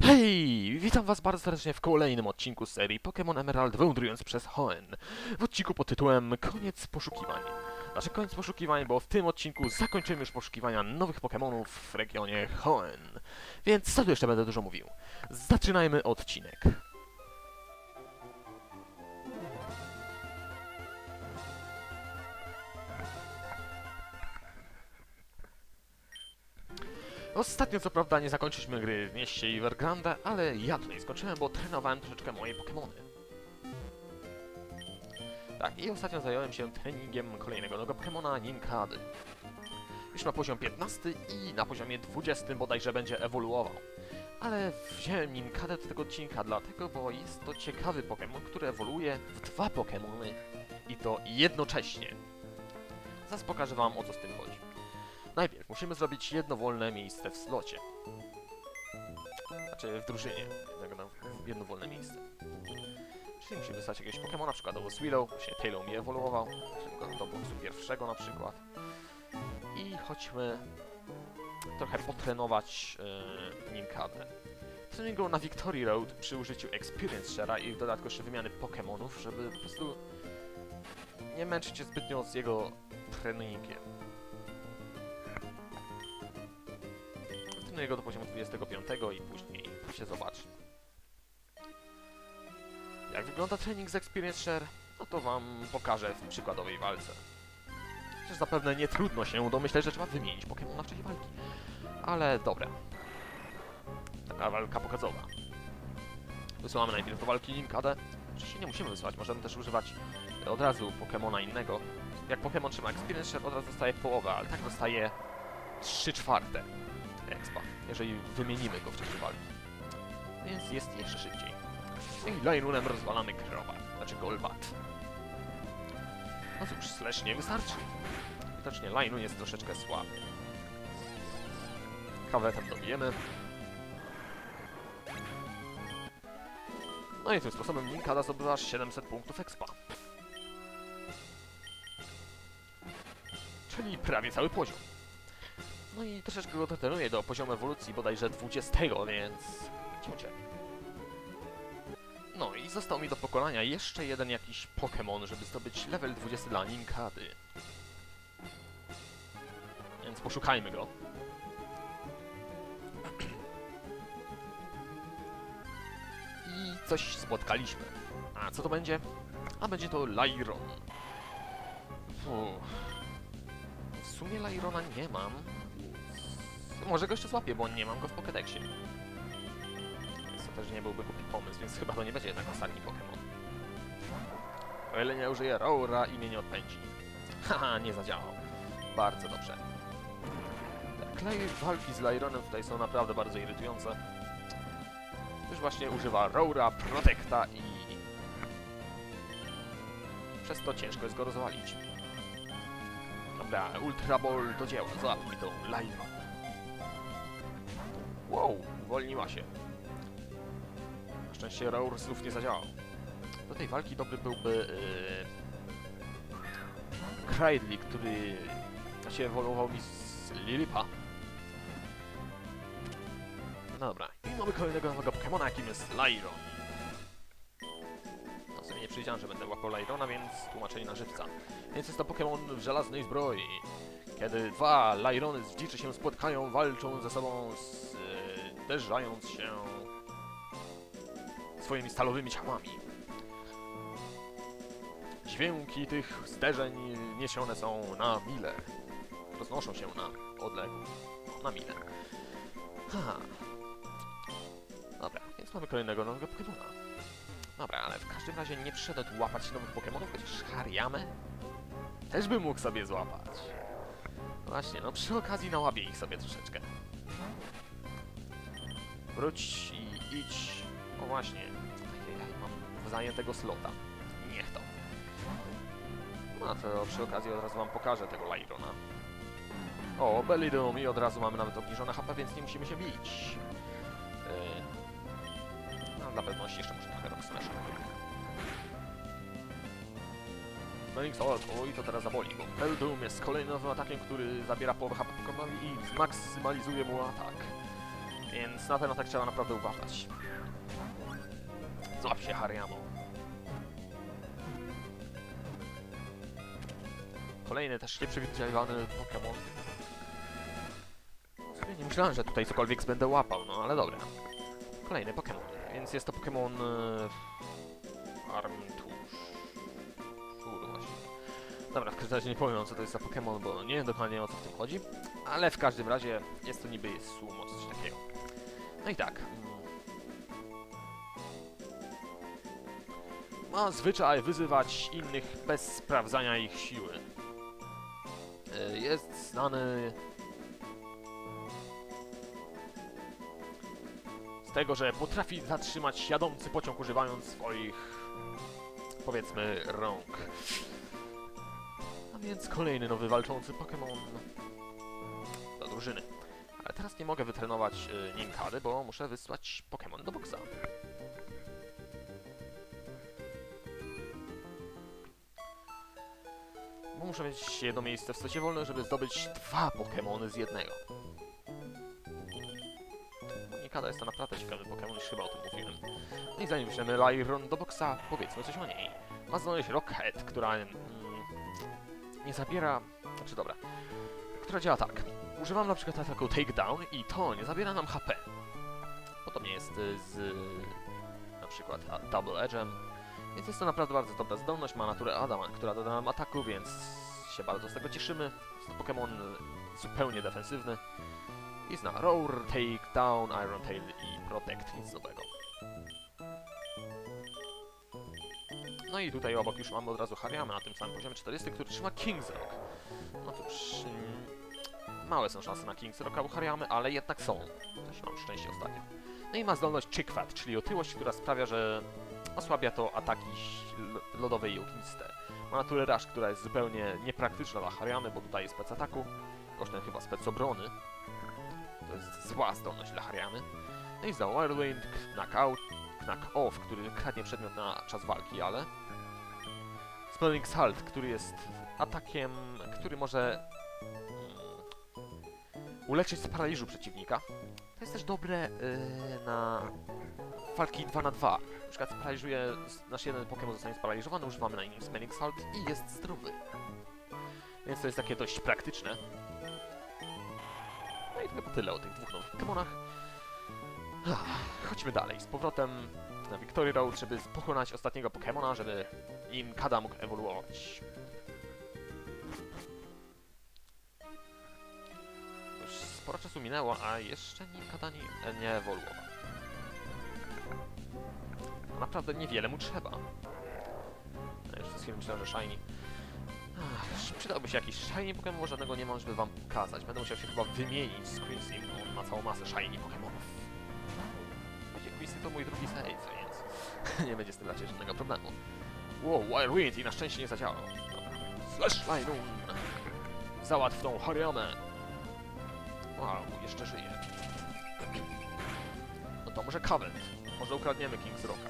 Hej! Witam was bardzo serdecznie w kolejnym odcinku serii Pokémon Emerald wędrując przez Hoenn. W odcinku pod tytułem Koniec poszukiwań. Znaczy koniec poszukiwań, bo w tym odcinku zakończymy już poszukiwania nowych Pokémonów w regionie Hoenn. Więc co tu jeszcze będę dużo mówił? Zaczynajmy odcinek. Ostatnio co prawda nie zakończyliśmy gry w mieście Evergrande, ale ja tutaj skończyłem, bo trenowałem troszeczkę moje Pokémony. Tak, i ostatnio zająłem się treningiem kolejnego nowego Pokémona, Ninkady. Już ma poziom 15 i na poziomie 20 bodajże będzie ewoluował. Ale wziąłem Ninkadę do tego odcinka dlatego, bo jest to ciekawy Pokémon, który ewoluuje w dwa Pokémony i to jednocześnie. Zaraz pokażę wam o co z tym chodzi. Musimy zrobić jedno wolne miejsce w slocie. Znaczy w drużynie. Na jedno wolne miejsce. Czyli musimy wysłać jakiegoś Pokemona, przykładowo Swillow, właśnie Taylor mi ewoluował, go do boksu pierwszego na przykład. I chodźmy trochę potrenować yy, Ninkadę. Treningu na Victory Road przy użyciu Experience Share'a i w dodatku jeszcze wymiany Pokemonów, żeby po prostu nie męczyć się zbytnio z jego treningiem. Trenuję go do poziomu 25 i później się zobaczy. Jak wygląda trening z Experience Share? No to wam pokażę w przykładowej walce. Chociaż zapewne nie trudno się domyśleć, że trzeba wymienić Pokémona w czasie walki. Ale dobra. Taka walka pokazowa. Wysyłamy najpierw do walki Ninkadę. Oczywiście nie musimy wysyłać, możemy też używać od razu Pokémona innego. Jak Pokémon trzyma Experience Share, od razu dostaje połowę, ale tak dostaje 3 czwarte expa, jeżeli wymienimy go w czasie walki. Więc jest jeszcze szybciej. I Lainunem rozwalamy Krowa, znaczy Golbat. No cóż, Slash nie wystarczy. Widocznie Lainun jest troszeczkę słaby. Kawetem dobijemy. No i tym sposobem Ninkada zdobywasz 700 punktów expa. Czyli prawie cały poziom. No i troszeczkę go trenuję do poziomu ewolucji bodajże 20, więc... Ciącie. No i został mi do pokonania jeszcze jeden jakiś Pokémon, żeby zdobyć level 20 dla Ninkady. Więc poszukajmy go. I coś spotkaliśmy. A co to będzie? A będzie to Lyron. Uff. W sumie Lyrona nie mam. Może go jeszcze złapię, bo nie mam go w Pokédexie. Więc to też nie byłby głupi pomysł, więc chyba to nie będzie jednak ostatni Pokémon. O ile nie użyję Roura i mnie nie odpędzi. Haha, nie zadziałał. Bardzo dobrze. Tak, walki z Lyronem tutaj są naprawdę bardzo irytujące. Już właśnie używa Roura, Protecta i... Przez to ciężko jest go rozwalić. Dobra, Ultra Ball do dzieła, załatwmy tą Lyron. Wow, uwolniła się. Na szczęście Raur znów nie zadziałał. Do tej walki dobry byłby... Yy... Cridley, który się ewoluował mi z Lilipa. Dobra, i mamy kolejnego nowego Pokemona, jakim jest Lyron. No sobie nie przyjrzałem, że będę łapał Lyrona, więc tłumaczenie na żywca. Więc jest to Pokémon w żelaznej zbroi. Kiedy dwa Lyrony z dziczy się spotkają, walczą ze sobą, zderzając się swoimi stalowymi ciałami. Dźwięki tych zderzeń niesione są na mile. Roznoszą się na odległość. Na mile. Haha. Dobra, więc mamy kolejnego nowego Pokemona. Dobra, ale w każdym razie nie przyszedłem łapać nowych Pokemonów, chociaż Hariamę też bym mógł sobie złapać. Właśnie, no przy okazji nałabię ich sobie troszeczkę. Wróć i idź. O właśnie. Ajajaj, mam zajętego slota. Niech to. No to przy okazji od razu wam pokażę tego Lyrona. O, Belidum i od razu mamy nawet obniżone HP, więc nie musimy się bić. Yy... No, dla pewności jeszcze może trochę Rock Smasha. Smelling Salt, oj to teraz zaboli, bo Belidum jest kolejnym nowym atakiem, który zabiera połowę HP Pokemonowi i zmaksymalizuje mu atak. Więc na ten atak trzeba naprawdę uważać. Złap się Hariyamo. Kolejny też nieprzewidywalny Pokémon. Nie myślałem, że tutaj cokolwiek będę łapał, no ale dobra. Kolejny Pokémon, więc jest to Pokémon... Yy, Armtusz. Szur właśnie. Dobra, w każdym razie nie powiem co to jest za Pokémon, bo nie wiem dokładnie o co w tym chodzi. Ale w każdym razie jest to niby sumo, czy coś takiego. No i tak. mm. Ma zwyczaj wyzywać innych bez sprawdzania ich siły. E, Jest znany z tego, że potrafi zatrzymać jadący pociąg używając swoich, powiedzmy, rąk. A więc kolejny nowy walczący Pokémon do drużyny. Ale teraz nie mogę wytrenować y, Ninkady, bo muszę wysłać Pokémon do boksa. Bo muszę mieć jedno miejsce w stosie wolnym, żeby zdobyć dwa Pokémony z jednego. Ninkada jest to naprawdę ciekawy Pokémon, już chyba o tym mówiłem. No i zanim wyślemy Lyron do boksa, powiedzmy coś o niej. Ma znaleźć Rockhead, która mm, nie zabiera... Znaczy dobra. Która działa tak. Używam na przykład ataku Takedown i to nie zabiera nam HP. Podobnie jest y, z na przykład Double Edge'em. Więc jest to naprawdę bardzo dobra zdolność. Ma naturę Adamant, która doda nam ataku, więc się bardzo z tego cieszymy. Jest to Pokémon zupełnie defensywny. I zna Roar, Takedown, Iron Tail i Protect, nic nowego. No i tutaj obok już mamy od razu Hariyama na tym samym poziomie 40, który trzyma King's Rock. No cóż, mm, małe są szanse na King's Rocka u Hariyamy, ale jednak są. Też mam szczęście ostatnio. No i ma zdolność Chickfat, czyli otyłość, która sprawia, że osłabia to ataki lodowe i ogniste. Ma naturę Rush, która jest zupełnie niepraktyczna dla Hariyamy, bo tutaj jest spec ataku, kosztem chyba spec obrony. To jest zła zdolność dla Hariyamy. No i za Whirlwind, Knockout, Knock Off, który kradnie przedmiot na czas walki, ale... Spelling Salt, który jest atakiem, który może uleczyć z paraliżu przeciwnika. To jest też dobre yy, na walki 2 na 2. Na przykład paraliżuje, nasz jeden Pokémon zostanie sparaliżowany, używamy na nim Smelling Salt i jest zdrowy. Więc to jest takie dość praktyczne. No i chyba tyle o tych dwóch nowych Pokémonach. Chodźmy dalej, z powrotem na Victory Road, żeby pokonać ostatniego Pokémona, żeby nim Kada mógł ewoluować. Sporo czasu minęło, a jeszcze nim Kada nie, nie ewoluował. Naprawdę niewiele mu trzeba. Ja już przez chwilę myślałem, że Shiny... Ach, przydałby się jakiś Shiny Pokémon, żadnego nie mam, żeby wam pokazać. Będę musiał się chyba wymienić z Quincy, bo on ma całą masę Shiny Pokémonów. Wiecie, Quincy to mój drugi save, więc nie będzie z tym raczej żadnego problemu. Wow, Wild Wind i na szczęście nie zadziałał. Slash Line'un! Załatw tą Harionę! Wow, jeszcze żyje. No to może Covenant. Może ukradniemy King's Rocka.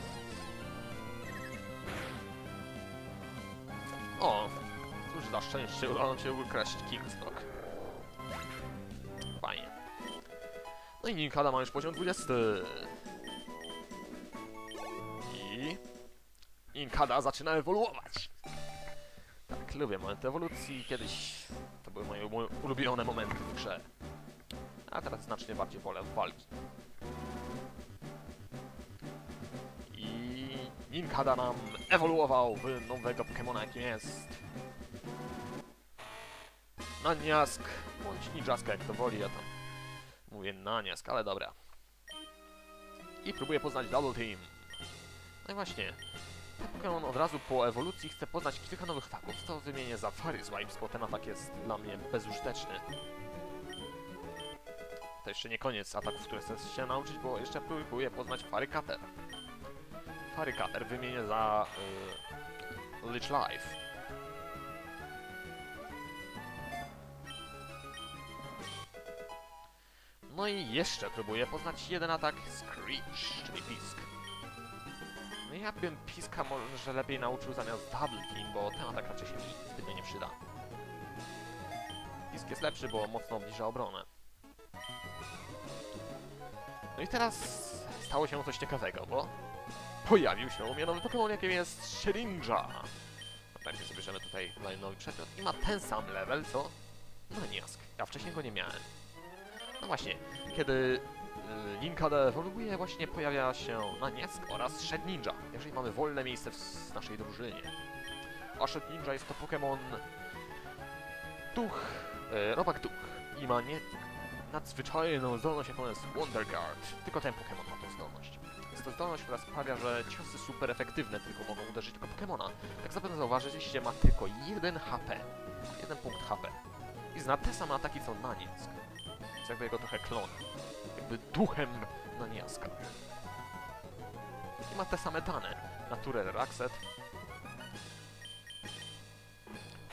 O! Cóż za szczęście, udało nam się ukraść King's Rock. Fajnie. No i Ninkada ma już poziom 20. I... Inkada zaczyna ewoluować. Tak, lubię momenty ewolucji. Kiedyś to były moje ulubione momenty w grze. A teraz znacznie bardziej wolę walki. I Ninkada nam ewoluował w nowego Pokemona, jakim jest Naniask, bądź Ninjaska, jak to woli, ja tam mówię Naniask, ale dobra. I próbuję poznać Double Team. No i właśnie, Pokémon od razu po ewolucji chce poznać kilka nowych ataków. To wymienię za Fairy Swipes, bo ten atak jest dla mnie bezużyteczny. To jeszcze nie koniec ataków, które chcę się nauczyć, bo jeszcze próbuję poznać. Fairy Cutter wymienię za y, Lich Life. No i jeszcze próbuję poznać jeden atak Screech, czyli Pisk. No ja bym Piska może lepiej nauczył zamiast Double Team, bo ten atak raczej się mi zbytnio nie przyda. Pisk jest lepszy, bo mocno obniża obronę. No i teraz stało się coś ciekawego, bo pojawił się u mnie nowy Pokémon, jakim jest Shedinja. Najpierw sobie bierzemy tutaj nowy przedmiot i ma ten sam level, co Naniask. Ja wcześniej go nie miałem. No właśnie, kiedy y, Linkade ewoluuje, właśnie pojawia się Naniask oraz Shed Ninja, jeżeli mamy wolne miejsce w naszej drużynie. A Shed Ninja jest to Pokémon duch, e, robak duch i ma nie nadzwyczajną zdolność, jaką jest Wonder Guard. Tylko ten Pokémon ma tą zdolność. Jest to zdolność, która sprawia, że ciosy super efektywne tylko mogą uderzyć tylko Pokémona. Jak zapewne zauważyliście, ma tylko 1 HP. Jeden punkt HP. I zna te same ataki co Naniask. Jest jakby jego trochę klon. Jakby duchem Naniaska. I ma te same dane. Naturę Raxet.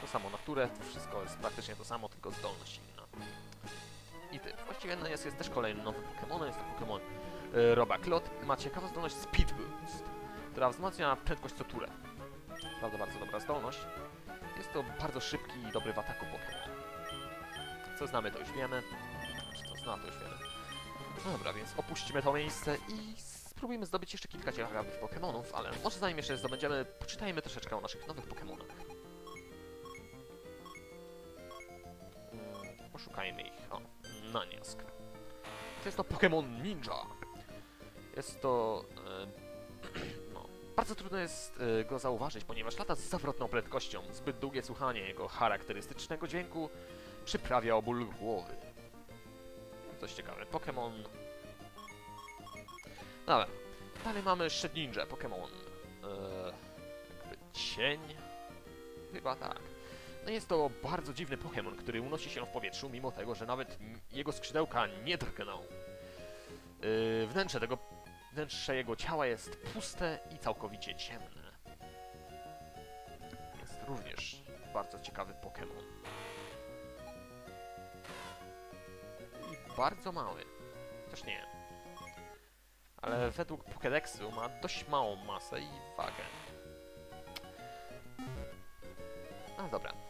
To samo naturę, wszystko jest praktycznie to samo, tylko zdolność inna. I ty. Właściwie Naniask jest też kolejny nowy Pokémon, jest to Pokémon y, Robaklot. Ma ciekawą zdolność Speed Boost, która wzmacnia prędkość co turę. Naprawdę bardzo dobra zdolność. Jest to bardzo szybki i dobry w ataku Pokémon. Co znamy, to już wiemy. Czy to zna, to już wiemy. No dobra, więc opuścimy to miejsce i spróbujmy zdobyć jeszcze kilka ciekawych Pokémonów, ale może zanim jeszcze je zdobędziemy, poczytajmy troszeczkę o naszych nowych Pokémonach. Mm, Poszukajmy ich. Naniask. To jest to Pokémon Ninja. Jest to... E, no, bardzo trudno jest e, go zauważyć, ponieważ lata z zawrotną prędkością. Zbyt długie słuchanie jego charakterystycznego dźwięku przyprawia o ból głowy. Coś ciekawe. Pokémon... Dobra. Dalej mamy Shed Ninja, Pokémon... E, jakby cień? Chyba tak. No jest to bardzo dziwny Pokémon, który unosi się w powietrzu, mimo tego, że nawet jego skrzydełka nie drgną. Yy, wnętrze tego... Wnętrze jego ciała jest puste i całkowicie ciemne. Jest również bardzo ciekawy Pokémon. I bardzo mały. Też nie. Ale według Pokédexu ma dość małą masę i wagę. No dobra.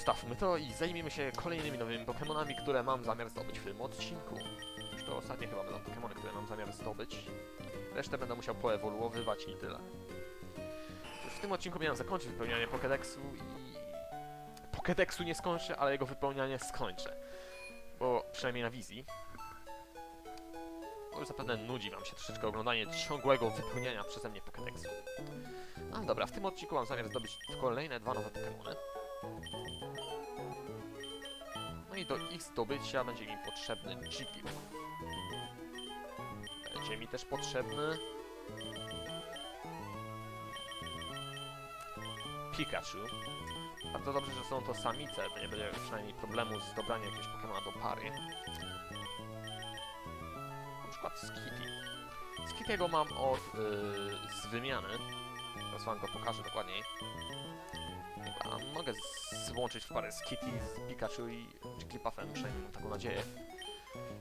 Zostawmy to i zajmijmy się kolejnymi nowymi Pokémonami, które mam zamiar zdobyć w tym odcinku. Już to ostatnie chyba będą Pokémony, które mam zamiar zdobyć. Resztę będę musiał poewoluowywać i tyle. W tym odcinku miałem zakończyć wypełnianie Pokédexu i... Pokédexu nie skończę, ale jego wypełnianie skończę. Bo przynajmniej na wizji. Bo już zapewne nudzi wam się troszeczkę oglądanie ciągłego wypełniania przeze mnie Pokédexu. No dobra, w tym odcinku mam zamiar zdobyć kolejne dwa nowe Pokémony. Do ich zdobycia będzie mi potrzebny Jigglypuff. Będzie mi też potrzebny... Pikachu. Bardzo dobrze, że są to samice, bo nie będzie przynajmniej problemu z dobraniem jakiegoś Pokemona do pary. Na przykład Skitty. Skitty'ego mam od, yy, z wymiany. Teraz wam go pokażę dokładniej. Złączyć w parę Skitty z Pikachu i Jigglypuffem, przynajmniej mam taką nadzieję.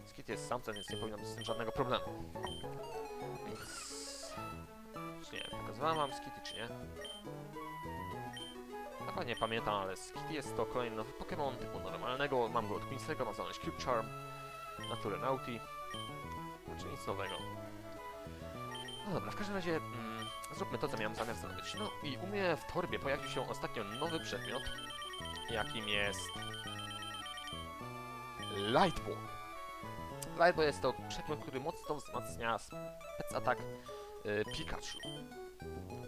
Skitty jest samcem, więc nie powinno być z tym żadnego problemu. Więc... Czy nie, pokazywałem wam Skitty, czy nie? Dokładnie pamiętam, ale Skitty jest to kolejny nowy Pokémon typu normalnego. Mam go od Queenslego, ma zdolność Cube Charm, naturę Nauti. Znaczy nic nowego. No dobra, w każdym razie mm, zróbmy to, co miałem zamiar zrobić. No i u mnie w torbie pojawił się ostatnio nowy przedmiot, jakim jest Lightball. Lightball jest to przedmiot, który mocno wzmacnia spec atak y, Pikachu.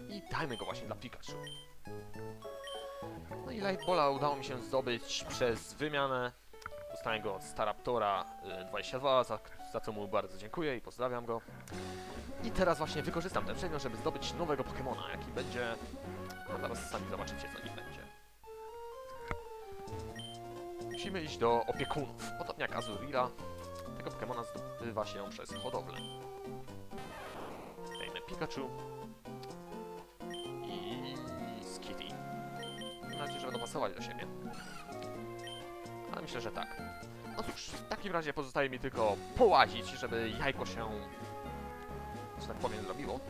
I dajmy go właśnie dla Pikachu. No i Lightballa udało mi się zdobyć przez wymianę. Dostałem go od Staraptora y, 22, za, za co mu bardzo dziękuję i pozdrawiam go. I teraz właśnie wykorzystam ten przedmiot, żeby zdobyć nowego Pokemona, jaki będzie... No zaraz sami zobaczycie, co nim będzie. Musimy iść do opiekunów. Podobnie jak Azurila, tego Pokemona zdobywa się przez hodowlę. Dajmy Pikachu. I... Skitty. Mam nadzieję, że będą pasować do siebie. Ale myślę, że tak. No cóż, w takim razie pozostaje mi tylko połazić, żeby jajko się że tak powiem, zrobiło.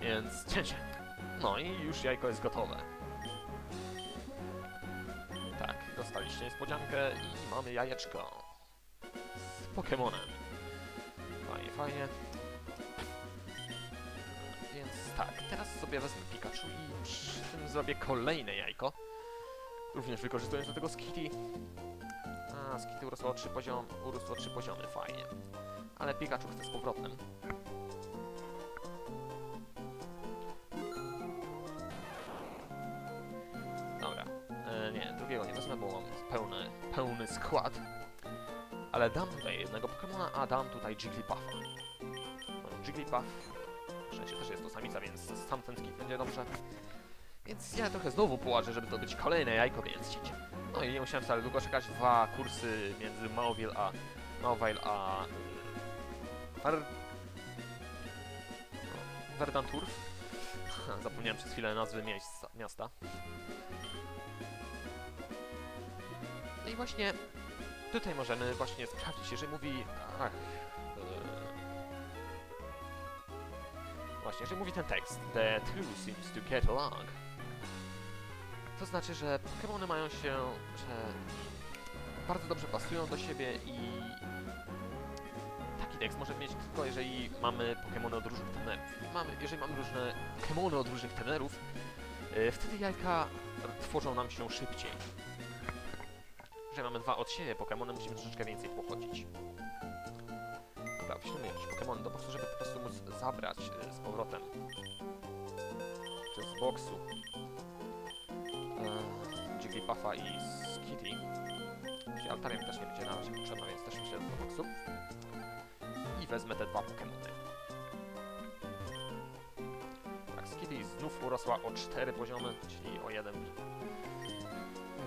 Więc cięcie. No i już jajko jest gotowe. Tak, dostaliście niespodziankę i mamy jajeczko z Pokemonem. Fajnie, fajnie. Więc tak, teraz sobie wezmę Pikachu i przy tym zrobię kolejne jajko. Również wykorzystując do tego Skitty. A, Skitty urosło o 3 poziom, urosło o 3 poziomy, fajnie. Ale Pikachu chce z powrotem. Skład. Ale dam tutaj jednego Pokemona, a dam tutaj Jigglypuffa. No, Jigglypuff, w szczęście też jest to samica, więc sam ten skit będzie dobrze. Więc ja trochę znowu połażę, żeby zdobyć kolejne jajko, więc cicie. No i nie musiałem wcale długo czekać. Dwa kursy między Mauville a... Mauville a... y, Ver... No, Verdanturf. Zapomniałem przez chwilę nazwy miejsca, miasta. No i właśnie tutaj możemy właśnie sprawdzić, jeżeli mówi... Ach... Właśnie, jeżeli mówi ten tekst The two seems to get along To znaczy, że Pokémony mają się, że bardzo dobrze pasują do siebie i taki tekst może mieć tylko jeżeli mamy Pokémony od różnych trenerów. Mamy, jeżeli mamy różne Pokémony od różnych trenerów, yy, wtedy jajka tworzą nam się szybciej. Jeżeli mamy dwa od siebie Pokémony, musimy troszeczkę więcej pochodzić. Dobra, wślemy jakiś Pokémon do boksu, żeby po prostu móc zabrać y, z powrotem. Czy z boksu. E, Jigglypuffa i Skitty. Czyli też nie będzie na razie potrzebna, więc też myślę do boksu. I wezmę te dwa Pokémony. Tak, Skitty znów urosła o 4 poziomy, czyli o jeden.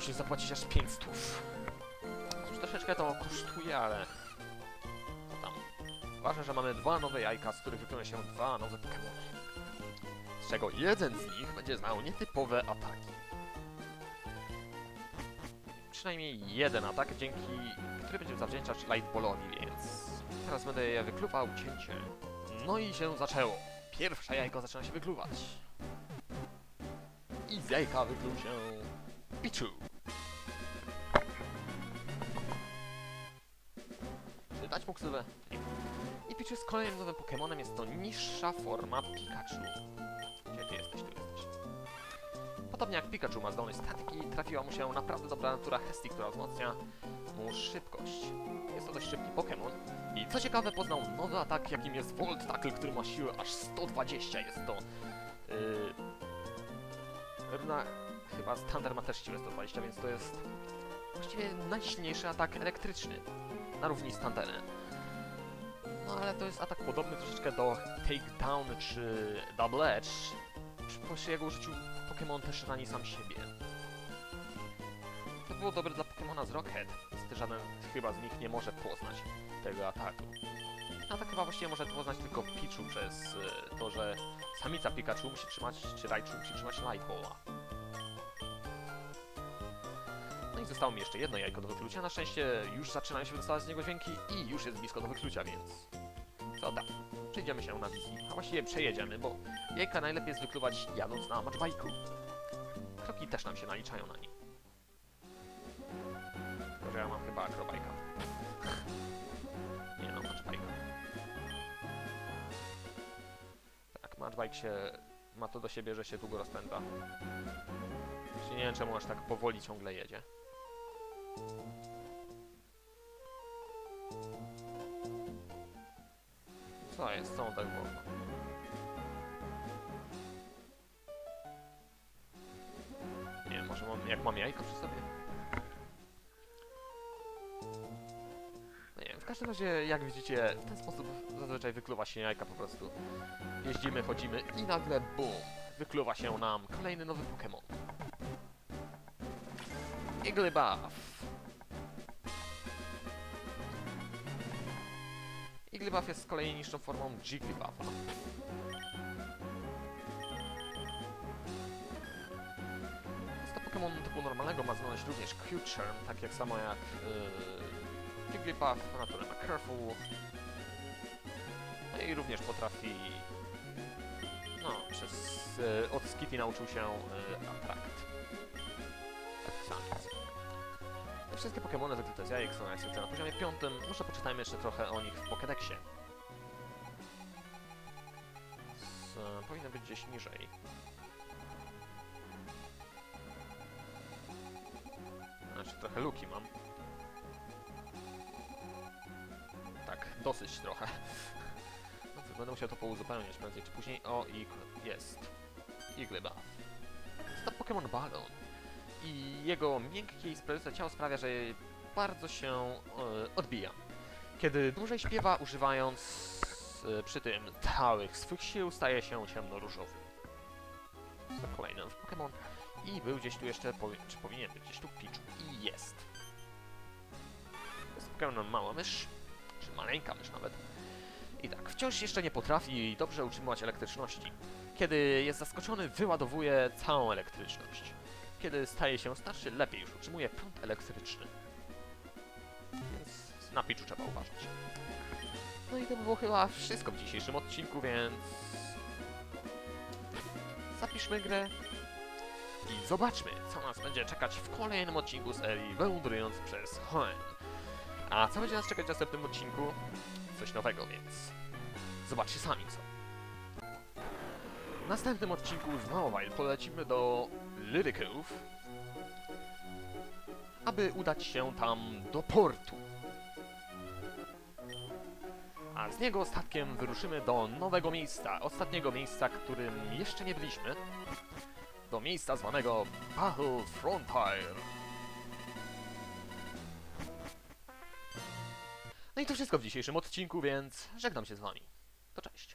Musi zapłacić aż 5 stów. Cóż, troszeczkę to kosztuje, ale... Co tam? Ważne, że mamy dwa nowe jajka, z których wyklone się dwa nowe Pokémony. Z czego jeden z nich będzie znał nietypowe ataki. Przynajmniej jeden atak, dzięki który będziemy zawdzięczać Light Ballowi, więc teraz będę je wykluwał cięcie. No i się zaczęło. Pierwsze jajko zaczyna się wykluwać. I z jajka wykluł się Pichu. I Pichu jest kolejnym nowym Pokemonem, jest to niższa forma Pikachu. Gdzie ty jesteś? Tu jesteś. Podobnie jak Pikachu ma zdolność statyki, trafiła mu się naprawdę dobra natura Hestii, która wzmacnia mu szybkość. Jest to dość szybki Pokémon. I co ciekawe, poznał nowy atak, jakim jest Volt Tackle, który ma siłę aż 120. Jest to... Yy. Chyba Standard ma też siłę 120, więc to jest właściwie najsilniejszy atak elektryczny. Na równi z Thunderem. No ale to jest atak podobny troszeczkę do Takedown czy Double Edge. Przy jego użyciu Pokémon też rani sam siebie. To było dobre dla Pokémona z Rocket. Niestety żaden chyba z nich nie może poznać tego ataku. Atak chyba właściwie może poznać tylko Pichu przez y, to, że samica Pikachu musi trzymać, czy Raichu musi trzymać Light i zostało mi jeszcze jedno jajko do wyklucia. Na szczęście już zaczynają się wydostawać z niego dźwięki i już jest blisko do wyklucia, więc... Co tam? Przejdziemy się na wizji. A właściwie przejedziemy, bo jajka najlepiej jest wykluwać jadąc na matchbike'u. Kroki też nam się naliczają na nim. Tylko, ja mam chyba akrobajka. Nie no, matchbike'a. Tak, matchbike się... ma to do siebie, że się długo rozpędza. Nie wiem, czemu aż tak powoli ciągle jedzie. Co jest? On tak wolno? Nie wiem, może mam, jak mam jajko przy sobie? No w każdym razie, jak widzicie, w ten sposób zazwyczaj wykluwa się jajka po prostu. Jeździmy, chodzimy i nagle BUM! Wykluwa się nam kolejny nowy Pokémon. Igglybuff. Igglybuff jest z kolei niższą formą Jigglypuffa. Jest to Pokémon typu normalnego, ma zdolność również Q-Charm, tak jak samo jak yy, Jigglypuff, naturę ma Careful. No i również potrafi... No, przez... Yy, od Skitty nauczył się yy, Attract. Tak. Wszystkie Pokémony wykryte z jajek są na na poziomie 5. Może poczytajmy jeszcze trochę o nich w Pokédexie. powinny być gdzieś niżej. Znaczy, trochę luki mam. Tak, dosyć trochę. No to będę musiał to pouzupełniać prędzej czy później. O, i jest. I gryba. Jest to Pokémon Balon. I jego miękkie i sprężyste ciało sprawia, że bardzo się e, odbija. Kiedy dłużej śpiewa, używając e, przy tym całych swych sił, staje się ciemnoróżowy. To kolejny Pokémon. I był gdzieś tu jeszcze, czy powinien być gdzieś tu Pichu. I jest. Jest Pokémon mała mysz, czy maleńka mysz nawet. I tak, wciąż jeszcze nie potrafi dobrze utrzymywać elektryczności. Kiedy jest zaskoczony, wyładowuje całą elektryczność. Kiedy staje się starszy, lepiej już utrzymuje prąd elektryczny. Więc na Pichu trzeba uważać. No i to by było chyba wszystko w dzisiejszym odcinku, więc... Zapiszmy grę i zobaczmy, co nas będzie czekać w kolejnym odcinku serii Wędrując przez Hoenn. A co będzie nas czekać w następnym odcinku? Coś nowego, więc zobaczcie sami co. W następnym odcinku z Małowile polecimy do Lyryków, aby udać się tam do portu. A z niego statkiem wyruszymy do nowego miejsca, ostatniego miejsca, którym jeszcze nie byliśmy. Do miejsca zwanego Battle Frontier. No i to wszystko w dzisiejszym odcinku, więc żegnam się z wami. To cześć.